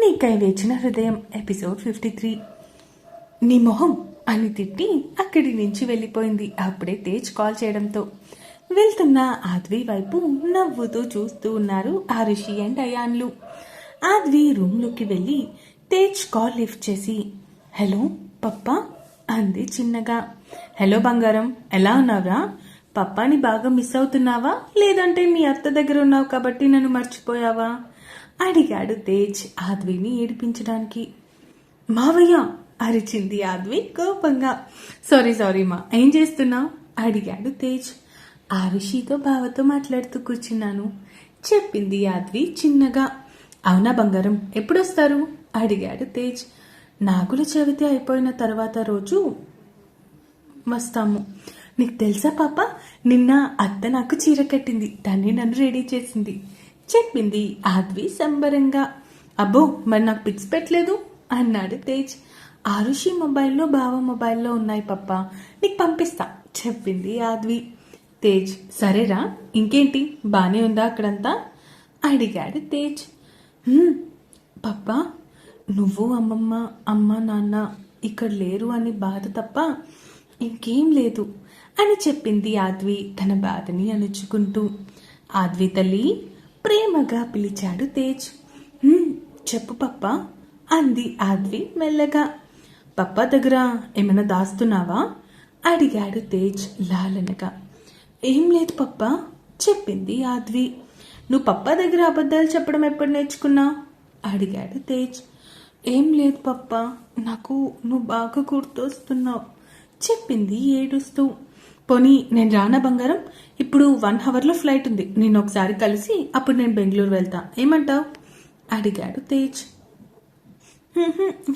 నీకై వేచిన హృదయం episode fifty three. నీ మొహం అని తిట్టి అక్కడి నుంచి వెళ్ళిపోయింది. అప్పుడే తేజ్ కాల్ చేయడంతో వెళ్తున్న ఆద్వి వైపు నవ్వుతూ చూస్తూ ఉన్నారు ఆరుషి అండ్ అయాన్లు. ఆద్వి రూమ్లోకి వెళ్ళి తేజ్ కాల్ లిఫ్ట్ చేసి హలో పప్పా అంది చిన్నగా. హలో బంగారం ఎలా ఉన్నావురా? పప్పాని బాగా మిస్ అవుతున్నావా? లేదంటే మీ అత్త దగ్గర ఉన్నావు కాబట్టి నన్ను మర్చిపోయావా? అడిగాడు తేజ్ ఆద్విని ఏడిపించడానికి. మావయ్య అరిచింది ఆద్వి కోపంగా. సారీ సారీ మా ఏం చేస్తున్నావు? అడిగాడు తేజ్. ఆరుషితో బావతో మాట్లాడుతూ కూర్చున్నాను చెప్పింది యాద్వి చిన్నగా. అవునా బంగారం ఎప్పుడొస్తారు? అడిగాడు తేజ్. నాగుల చవితి అయిపోయిన తర్వాత రోజు వస్తాము. నీకు తెలుసా పాప నిన్న అత్త నాకు చీర కట్టింది దాన్ని నన్ను రెడీ చేసింది. చెప్పింది. ఆద్వి సంబరంగా. అబ్బో మరి నాకు పిక్స్ పెట్టలేదు? అన్నాడు తేజ్. ఆరుషి మొబైల్లో బావ మొబైల్లో ఉన్నాయి పప్ప. నీకు పంపిస్తా చెప్పింది ఆద్వి తేజ్. సరేరా ఇంకేంటి? బానే ఉందా అక్కడంతా? అడిగాడు తేజ్. పప్ప నువ్వు అమ్మమ్మ అమ్మ నాన్న ఇక్కడ లేరు అని బాధ తప్ప ఇంకేం లేదు అని చెప్పింది ఆద్వి తన బాధని అణుచుకుంటూ. ఆద్వి తల్లి ప్రేమగా పిలిచాడు తేజ్. చెప్పు పప్ప అంది ఆద్వి మెల్లగా. పప్ప దగ్గర ఏమైనా దాస్తున్నావా? అడిగాడు తేజ్ లాలనగా. ఏం లేదు పప్ప చెప్పింది ఆద్వి. నువ్వు పప్ప దగ్గర అబద్ధాలు చెప్పడం ఎప్పుడు నేర్చుకున్నావు అడిగాడు తేజ్. ఏం లేదు పప్ప నాకు నువ్వు బాగా గుర్తొస్తున్నావు చెప్పింది ఏడుస్తూ. పోనీ నేను రానా బంగారం? ఇప్పుడు వన్ అవర్లో ఫ్లైట్ ఉంది. నేను ఒకసారి కలిసి అప్పుడు నేను బెంగళూరు వెళ్తా. ఏమంటావు? అడిగాడు తేజ్.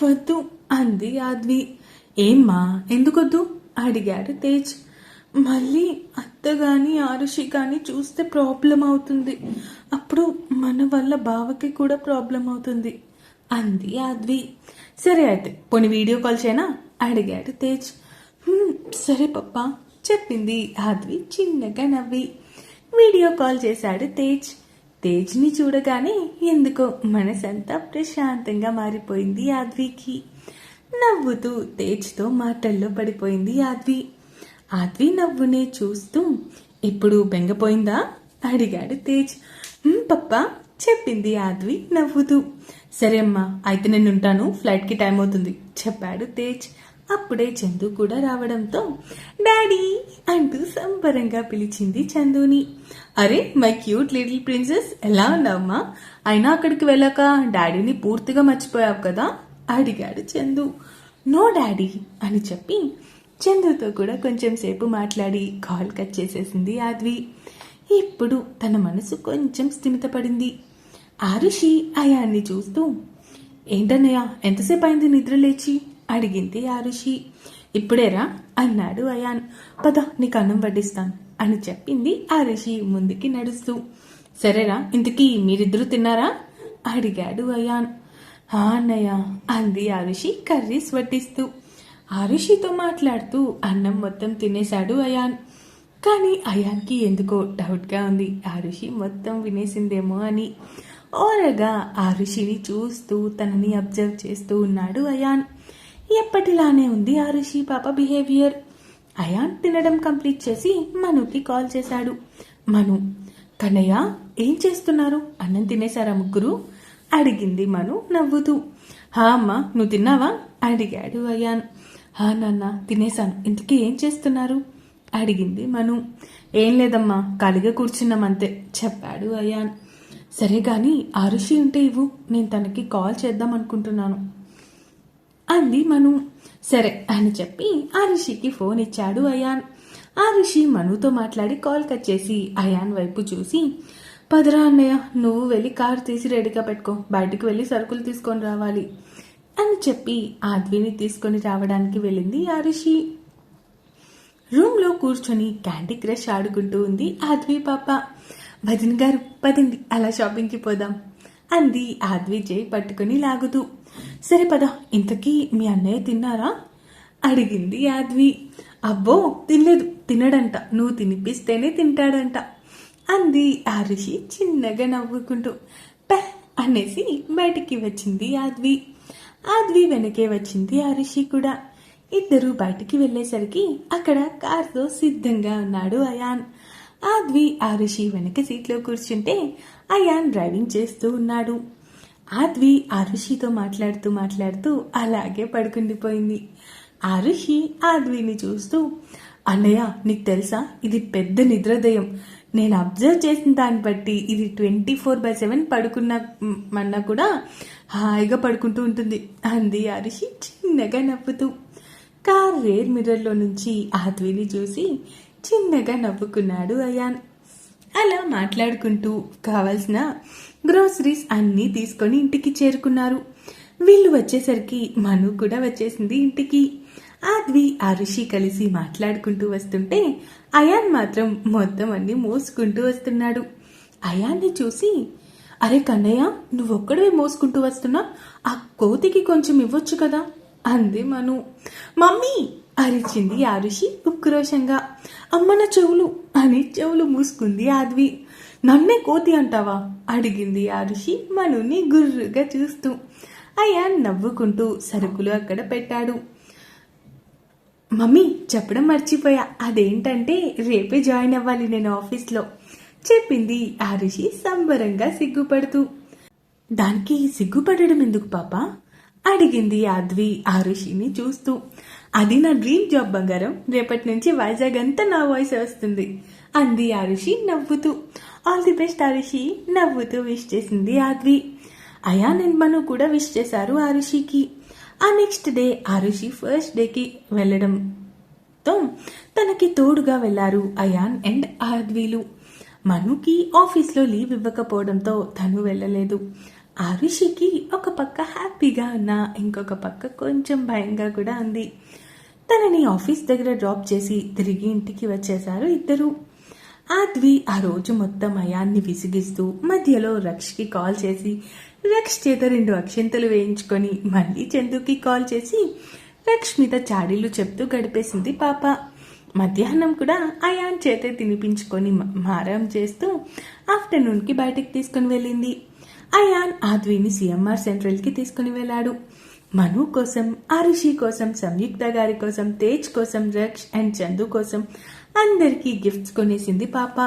వద్దు అంది ఆద్వి. ఏమ్మా ఎందుకొద్దు? అడిగాడు తేజ్. మళ్ళీ అత్త కానీ ఆరుషి కానీ చూస్తే ప్రాబ్లం అవుతుంది. అప్పుడు మన వల్ల బావకి కూడా ప్రాబ్లం అవుతుంది అంది యాద్వి సరే అయితే పోనీ వీడియో కాల్ చేయనా అడిగాడు తేజ్. సరే పప్పా. చెప్పింది ఆద్వి చిన్నగా నవ్వి. వీడియో కాల్ చేశాడు తేజ్. తేజ్ని చూడగానే ఎందుకో మనసంతా ప్రశాంతంగా మారిపోయింది ఆద్వికి నవ్వుతూ తేజ్తో మాటల్లో పడిపోయింది ఆద్వి ఆద్వి నవ్వునే చూస్తూ ఇప్పుడు బెంగపోయిందా? అడిగాడు తేజ్. "ఉమ్, పప్పా చెప్పింది ఆద్వి నవ్వుతూ. సరే అమ్మా అయితే నేను ఉంటాను ఫ్లైట్కి టైం అవుతుంది చెప్పాడు తేజ్. అప్పుడే చందు కూడా రావడంతో డాడీ అంటూ సంబరంగా పిలిచింది చందుని. అరే మై క్యూట్ లిటిల్ ప్రిన్సెస్ ఎలా ఉన్నావమ్మా? అయినా అక్కడికి వెళ్ళాక డాడీని పూర్తిగా మర్చిపోయావు కదా? అడిగాడు చందు. నో డాడీ అని చెప్పి చందుతో కూడా కొంచెం సేపు మాట్లాడి కాల్ కట్ చేసేసింది ఆద్వి. ఇప్పుడు తన మనసు కొంచెం స్థిమితపడింది. ఆరుషి అయాన్ని చూస్తూ ఏంటన్నయ్య ఎంతసేపు అయింది నిద్ర లేచి? అడిగింది ఆరుషి ఇప్పుడేరా? అన్నాడు అయాన్. పద నీకు అన్నం వడ్డిస్తాను అని చెప్పింది ఆరుషి ముందుకి నడుస్తూ. సరేరా ఇంతకీ మీరిద్దరూ తిన్నారా? అడిగాడు అయాన్. "హా, అన్నయ్య అంది ఆరుషి కర్రీస్ వడ్డిస్తూ. ఆరుషితో మాట్లాడుతూ అన్నం మొత్తం తినేశాడు అయాన్. కానీ అయాన్కి ఎందుకో డౌట్గా ఉంది. ఆరుషి మొత్తం వినేసిందేమో అని. ఓరగా ఆరుషిని చూస్తూ తనని అబ్జర్వ్ చేస్తూ ఉన్నాడు అయాన్. ఎప్పటిలానే ఉంది ఆరుషి పాప బిహేవియర్ అయాన్ తినడం కంప్లీట్ చేసి మనుకి కాల్ చేశాడు. మను కన్నయ్య ఏం చేస్తున్నారు? అన్నం తినేశారా ముగ్గురు? అడిగింది మను నవ్వుతూ. హా అమ్మా నువ్వు తిన్నావా? అడిగాడు అయాన్. హా నాన్న తినేశాను. ఇంతకీ ఏం చేస్తున్నారు? అడిగింది మను. ఏం లేదమ్మా ఖాళీగా కూర్చున్నాం అంతే చెప్పాడు అయాన్. సరే గాని ఆరుషి ఉంటే ఇవ్వు. నేను తనకి కాల్ చేద్దాం అనుకుంటున్నాను. అంది మను. సరే అని చెప్పి ఆ ఋషికి ఫోన్ ఇచ్చాడు అయాన్. ఆ ఋషి మనుతో మాట్లాడి కాల్ కట్ చేసి అయాన్ వైపు చూసి పదరా అన్నయ్య నువ్వు వెళ్ళి కారు తీసి రెడీగా పెట్టుకో. బయటికి వెళ్ళి సరుకులు తీసుకొని రావాలి. అని చెప్పి ఆద్విని తీసుకొని రావడానికి వెళ్ళింది ఆ రూమ్ రూమ్లో కూర్చొని క్యాండీ క్రష్ ఆడుకుంటూ ఉంది ఆద్వి పాప. భజన్ గారు పదండి. అలా షాపింగ్కి పోదాం. అంది ఆద్వి చేయి పట్టుకుని లాగుతూ. సరే పద ఇంతకీ మీ అన్నయ్య తిన్నారా? అడిగింది యాద్వి అబ్బో తినలేదు. తినడంట. నువ్వు తినిపిస్తేనే తింటాడంట. అంది ఆరుషి చిన్నగా నవ్వుకుంటూ. పే అనేసి బయటికి వచ్చింది యాద్వి ఆద్వి వెనకే వచ్చింది ఆరుషి కూడా. ఇద్దరు బయటికి వెళ్ళేసరికి అక్కడ కార్తో సిద్ధంగా ఉన్నాడు అయాన్. ఆద్వి ఆరుషి వెనక సీట్లో కూర్చుంటే అయాన్ డ్రైవింగ్ చేస్తూ ఉన్నాడు. ఆద్వి ఆరుషితో మాట్లాడుతూ మాట్లాడుతూ అలాగే పడుకుండిపోయింది. ఆరుషి ఆద్విని చూస్తూ అన్నయ్య నీకు తెలుసా? ఇది పెద్ద నిద్రోదయం. నేను అబ్జర్వ్ చేసిన దాన్ని బట్టి ఇది ట్వంటీ ఫోర్ బై సెవెన్ పడుకున్న మన్నా కూడా హాయిగా పడుకుంటూ ఉంటుంది అంది అరిషి చిన్నగా నవ్వుతూ. కార్ రేర్ మిర్రర్లో నుంచి ఆద్విని చూసి చిన్నగా నవ్వుకున్నాడు అయాన్. అలా మాట్లాడుకుంటూ కావలసిన గ్రోసరీస్ అన్నీ తీసుకొని ఇంటికి చేరుకున్నారు. వీళ్ళు వచ్చేసరికి మను కూడా వచ్చేసింది ఇంటికి. ఆద్వి ఆరుషి కలిసి మాట్లాడుకుంటూ వస్తుంటే అయాన్ మాత్రం మొత్తం అన్ని మోసుకుంటూ వస్తున్నాడు. అయాన్ని చూసి అరే కన్నయ్య నువ్వొక్కడే మోసుకుంటూ వస్తున్నా? ఆ కోతికి కొంచెం ఇవ్వొచ్చు కదా? అంది మను. మమ్మీ అరిచింది ఆరుషి ఉక్రోషంగా అమ్మ నా చెవులు అని చెవులు మూసుకుంది ఆద్వి. నన్నే కోతి అంటావా? అడిగింది ఆరుషి మనుని గుర్రుగా చూస్తూ. అయ్యా నవ్వుకుంటూ సరుకులు అక్కడ పెట్టాడు. మమ్మీ చెప్పడం మర్చిపోయా. అదేంటంటే రేపే జాయిన్ అవ్వాలి నేను ఆఫీస్లో చెప్పింది ఆరుషి సంబరంగా సిగ్గుపడుతూ. దానికి సిగ్గుపడడం ఎందుకు పాప? అడిగింది ఆద్వి ఆరుషిని చూస్తూ. అది నా డ్రీమ్ జాబ్ బంగారం. రేపటి నుంచి వైజాగ్ అంతా నా వాయిస్ వస్తుంది. అంది ఆరుషి నవ్వుతూ. ఆల్ ది బెస్ట్ ఆరుషి నవ్వుతూ విష్ చేసింది ఆద్వి. అయా నిర్మను కూడా విష్ చేశారు ఆరుషికి ఆ నెక్స్ట్ డే ఆరుషి ఫస్ట్ డేకి వెళ్ళడంతో తనకి తోడుగా వెళ్ళారు అయాన్ అండ్ ఆద్వీలు. మనుకి ఆఫీస్లో లీవ్ ఇవ్వకపోవడంతో తను వెళ్ళలేదు. ఆరుషికి ఒక పక్క హ్యాపీగా ఉన్న ఇంకొక పక్క కొంచెం భయంగా కూడా ఉంది. తనని ఆఫీస్ దగ్గర డ్రాప్ చేసి తిరిగి ఇంటికి వచ్చేశారు ఇద్దరు. ఆద్వి ఆ రోజు మొత్తం అయాన్ని విసిగిస్తూ మధ్యలో రక్షకి కాల్ చేసి రక్ష్ చేత రెండు అక్షింతలు వేయించుకొని మళ్ళీ చందుకి కాల్ చేసి రక్ష్ మీద చాడీలు చెప్తూ గడిపేసింది పాప. మధ్యాహ్నం కూడా అయాన్ చేతే తినిపించుకొని మారం చేస్తూ ఆఫ్టర్నూన్కి బయటకు తీసుకుని వెళ్ళింది. అయాన్ ఆద్విని సిఎంఆర్ సెంట్రల్కి తీసుకుని వెళ్ళాడు. మను కోసం ఆరుషి కోసం సంయుక్త గారి కోసం తేజ్ కోసం రక్ష్ అండ్ చందు కోసం అందరికీ గిఫ్ట్స్ కొనేసింది పాప.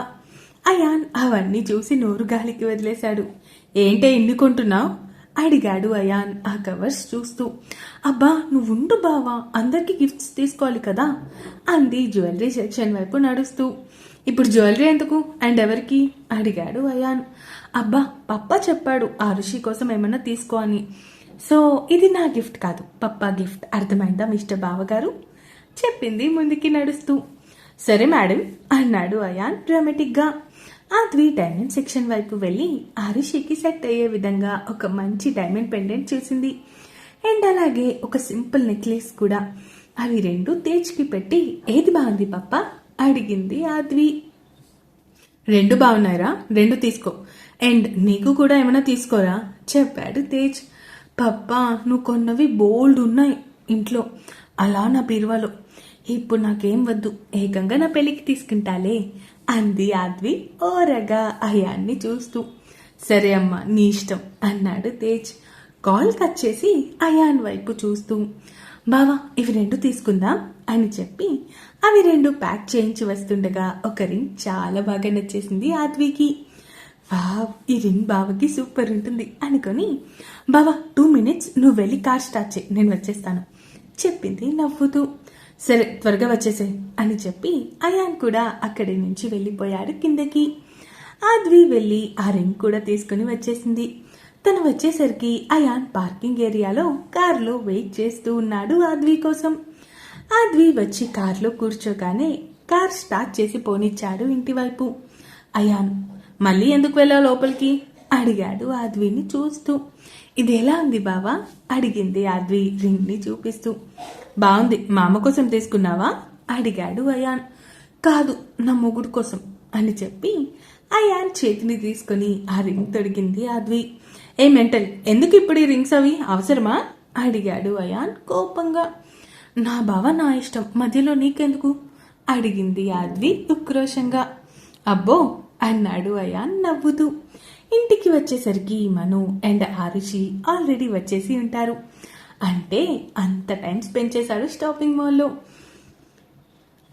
అయాన్ అవన్నీ చూసి నోరు గాలికి వదిలేశాడు. ఏంటే ఇన్ని కొంటున్నావు? అడిగాడు అయాన్. ఆ కవర్స్ చూస్తూ అబ్బా నువ్వుండు బావా అందరికీ గిఫ్ట్స్ తీసుకోవాలి కదా? అంది జ్యువెలరీ సెక్షన్ వైపు నడుస్తూ. ఇప్పుడు జ్యువెలరీ ఎందుకు? అండ్ ఎవరికి? అడిగాడు అయాన్. అబ్బా పప్ప చెప్పాడు ఆ ఋషి కోసం ఏమన్నా తీసుకో అని. సో ఇది నా గిఫ్ట్ కాదు పప్పా గిఫ్ట్. అర్థమైందా మిస్టర్ బావగారు? చెప్పింది ముందుకి నడుస్తూ. సరే మేడం అన్నాడు అయాన్ డ్రామాటిక్గా. ఆ త్రీ డైమండ్ సెక్షన్ వైపు వెళ్ళి ఆరుషికి సెట్ అయ్యే విధంగా ఒక మంచి డైమండ్ పెండెంట్ చూసింది. అండ్ అలాగే ఒక సింపుల్ నెక్లెస్ కూడా. అవి రెండు తేజ్కి పెట్టి ఏది బాగుంది పప్ప అడిగింది ఆద్వి. రెండు బాగున్నాయిరా? రెండు తీసుకో. అండ్ నీకు కూడా ఏమైనా తీసుకోరా? చెప్పాడు తేజ్. పప్పా నువ్వు కొన్నవి బోల్డ్ ఉన్నాయి ఇంట్లో. అలా నా బీరువాలో. ఇప్పుడు నాకేం వద్దు. ఏకంగా నా పెళ్ళికి తీసుకుంటాలే. అంది ఆద్వి ఓరగా అయాన్ని చూస్తూ. సరే అమ్మా నీ ఇష్టం అన్నాడు తేజ్. కాల్ కట్ చేసి అయాన్ వైపు చూస్తూ. బావా ఇవి రెండు తీసుకుందాం? అని చెప్పి అవి రెండు ప్యాక్ చేయించి వస్తుండగా ఒక రింగ్ చాలా బాగా నచ్చేసింది ఆద్వికి వావ్ ఈ రింగ్ బావకి సూపర్ ఉంటుంది అనుకొని బావా టూ మినిట్స్ నువ్వు వెళ్ళి కార్ స్టార్ట్ చేయి నేను వచ్చేస్తాను చెప్పింది నవ్వుతూ. సరే త్వరగా వచ్చేసే అని చెప్పి అయాన్ కూడా అక్కడి నుంచి వెళ్ళిపోయాడు కిందకి. ఆద్వి వెళ్ళి ఆ రింగ్ కూడా తీసుకుని వచ్చేసింది. తను వచ్చేసరికి అయాన్ పార్కింగ్ ఏరియాలో కారులో వెయిట్ చేస్తూ ఉన్నాడు ఆద్వి కోసం. ఆద్వి వచ్చి కారులో కూర్చోగానే కార్ స్టార్ట్ చేసి పోనిచ్చాడు ఇంటి వైపు. అయాన్ మళ్ళీ ఎందుకు వెళ్ళావు లోపలికి? అడిగాడు ఆద్విని చూస్తూ. ఇది ఎలా ఉంది బావా? అడిగింది అద్వి రింగ్ని చూపిస్తూ. బాగుంది మా అమ్మ కోసం తీసుకున్నావా? అడిగాడు అయాన్. కాదు నా మొగుడు కోసం అని చెప్పి అయాన్ చేతిని తీసుకొని ఆ రింగ్ తొడిగింది ఆద్వి ఏ మెంటల్ ఎందుకు ఇప్పుడు ఈ రింగ్స్ అవి? అవసరమా? అడిగాడు అయాన్ కోపంగా. నా బావ నా ఇష్టం మధ్యలో నీకెందుకు? అడిగింది ఆద్వి ఉక్రోషంగా. అబ్బో అన్నాడు అయాన్ నవ్వుతూ. ఇంటికి వచ్చేసరికి మను అండ్ ఆరుషి ఆల్రెడీ వచ్చేసి ఉంటారు. అంటే అంత టైం స్పెండ్ చేశాడు షాపింగ్ మాల్లో.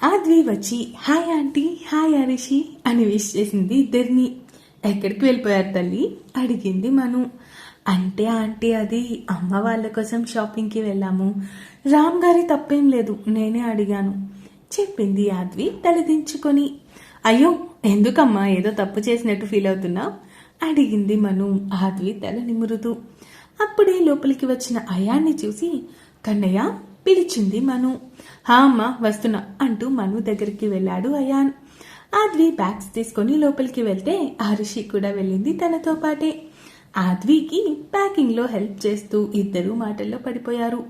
ఆద్వి వచ్చి హాయ్ ఆంటీ హాయ్ ఆరుషి అని విష్ చేసింది ఇద్దరిని. ఎక్కడికి వెళ్ళిపోయారు తల్లి? అడిగింది మను. అంటే ఆంటీ అది అమ్మ వాళ్ళ కోసం షాపింగ్కి వెళ్ళాము. రామ్ గారి తప్పేం లేదు నేనే అడిగాను. చెప్పింది ఆద్వి తలదించుకొని. అయ్యో ఎందుకమ్మా ఏదో తప్పు చేసినట్టు ఫీల్ అవుతున్నా? అడిగింది మను. ఆద్వి తల నిమురుతూ. అప్పుడే లోపలికి వచ్చిన అయాన్ని చూసి కన్నయ్య పిలిచింది మను. హా అమ్మా వస్తున్నా అంటూ మను దగ్గరికి వెళ్ళాడు అయాన్. ఆద్వి బ్యాగ్స్ తీసుకొని లోపలికి వెళ్తే ఆరుషి కూడా వెళ్ళింది తనతో పాటే. ఆద్వికి ప్యాకింగ్లో హెల్ప్ చేస్తూ ఇద్దరు మాటల్లో పడిపోయారు.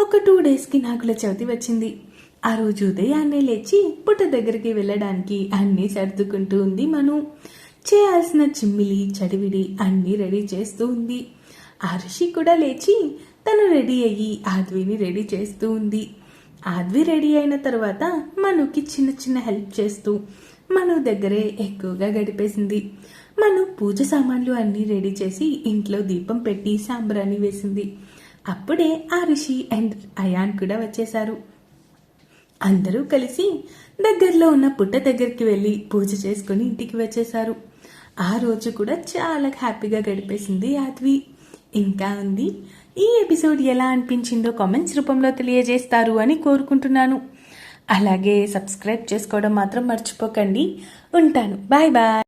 ఒక టూ డేస్కి నాకుల చవితి వచ్చింది. ఆ రోజు ఉదయాన్నే లేచి పుట్ట దగ్గరికి వెళ్ళడానికి అన్నీ సర్దుకుంటూ ఉంది మను. చేయాల్సిన చిమ్మిలి చడివిడి అన్నీ రెడీ చేస్తూ ఉంది. ఆరుషి కూడా లేచి తను రెడీ అయ్యి ఆద్విని రెడీ చేస్తూ ఉంది. ఆద్వి రెడీ అయిన తర్వాత మనుకి చిన్న చిన్న హెల్ప్ చేస్తూ మను దగ్గరే ఎక్కువగా గడిపేసింది. మను పూజ సామాన్లు అన్నీ రెడీ చేసి ఇంట్లో దీపం పెట్టి సాంబ్రాణి వేసింది. అప్పుడే ఆ ఋషి అండ్ అయాన్ కూడా వచ్చేశారు. అందరూ కలిసి దగ్గరలో ఉన్న పుట్ట దగ్గరికి వెళ్ళి పూజ చేసుకుని ఇంటికి వచ్చేశారు. ఆ రోజు కూడా చాలా హ్యాపీగా గడిపేసింది యాద్వి ఇంకా ఉంది. ఈ ఎపిసోడ్ ఎలా అనిపించిందో కామెంట్స్ రూపంలో తెలియజేస్తారు అని కోరుకుంటున్నాను. అలాగే సబ్స్క్రైబ్ చేసుకోవడం మాత్రం మర్చిపోకండి. ఉంటాను. Bye bye